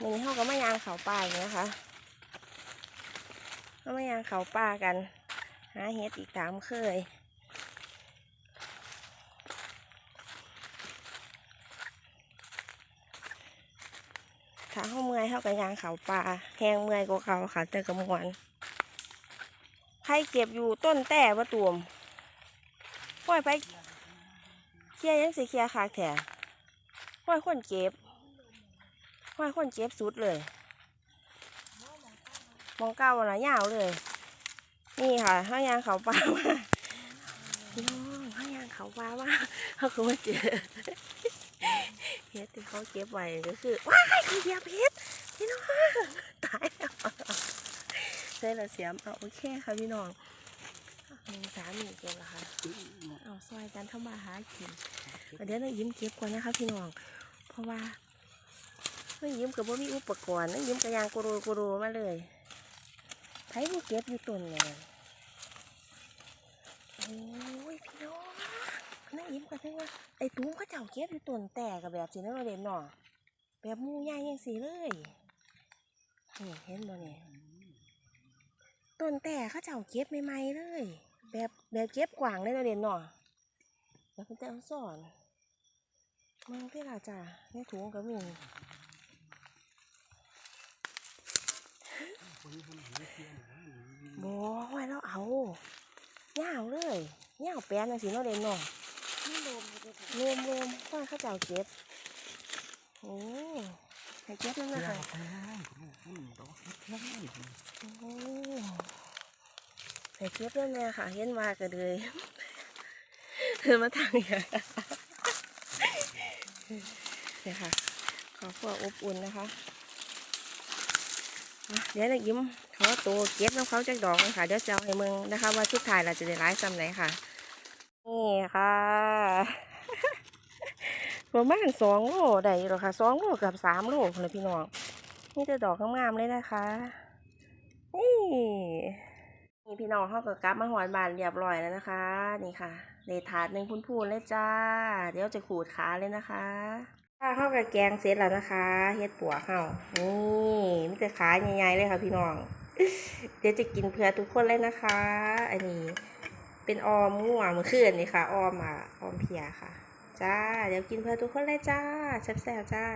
วันนี้เขาก็มายางเขาป่าอย่างนะคะก็มายางเขาป่ากันหาเห็ดอีกตามเคยถ้าเขาเมื่อยเขาก็ยางเขาป่าแหงเมื่อยกว่าเขาค่ะแต่กระมวลไผ่เก็บอยู่ต้นแต่ว่าตูมปล่อยไปเคลียร์ยังสิเคลียร์คากแถปล่อยคนเก็บ ปล่อยคนเก็บสุดเลย มองเก้าวันละยาวเลย นี่ค่ะห้ายางเขาป่ามาพี่น้องห้ายางเขาป่ามาเขาคือมาเจอเฮ็ดที่เขาเก็บไว้ก็คือว้ายขี้เหยียบเฮ็ดพี่น้องตายแล้วใช่ละเสียมเอาโอเคค่ะพี่น้องหนึ่งสามหนึ่งเก็บละค่ะเอาซอยกันเข้ามาหากินเดี๋ยวน้องยิ้มเก็บก่อนนะคะพี่น้อง เพราะว่า น้องยิ้มกับว่ามีอุปกรณ์น้องยิ้มกับยางกูรูกูรูมาเลยไผผู้เก็บอยู่ต้นเลยโอ้ยพี่น้องน้องยิ้มกับทั้งว่าไอ้ตุ้มเขาเจ้าเก็บอยู่ต้นแต่กับแบบสีนั่นเด่นหน่อแบบมูใหญ่ยังสีเลยนี่เห็นบ่เนี่ยต้นแต่เขาเจ้าเก็บใหม่ๆเลย แบบแบบเก็บกว่างเลยนะเด่นหน่อแล้วเพิ่นจะเอาสอนมองที่ละจ้ะในถุงก็มี บ่ว้แล้วเอาเงาวเลยเงาวแปลนจังสีเนาะเด่นหน่อรวมรวมป้าข้าเจ้าเก็บโอ้ให้เก็บนั่นนะยาคะวทางอือกเล็กน้อยโอ้ให้เก็บนั่นแหละค่ะเห็นมาก็เลยเธอมาทางเนี่ยเนี่ยค่ะขอพวกอบอุ่นนะคะ เดี๋ยวนะยิ้มขอตัวเก็บน้ำเขาจากดอกกันค่ะเดี๋ยวจะเอาให้มึงนะคะว่าชุดถ่ายเราจะได้ร้ายซ้ำไหนค่ะ นี่ค่ะประมาณสองโลได้หรอค่ะสองโลกับสามโลเลยพี่น้องนี่จะดอกงามๆเลยนะคะนี่นี่พี่น้องเขาก็กลับมาหอยบานเรียบร้อยแล้วนะคะ นี่ค่ะเลถาดหนึ่งพูนๆเลยจ้า เดี๋ยวจะขูดขาเลยนะคะ ข้าเข้ากับแกงเสร็จแล้วนะคะเฮ็ดปัวเข้านี่มันจะขาใหญ่ๆเลยค่ะพี่น้อง เดี๋ยวจะกินเพื่อทุกคนเลยนะคะ อันนี้เป็นออมง่วงเมื่อคืนนี่ค่ะ ออมอะออมเพียค่ะ จ้า เดี๋ยวกินเพื่อทุกคนเลยจ้าแซ่บๆจ้า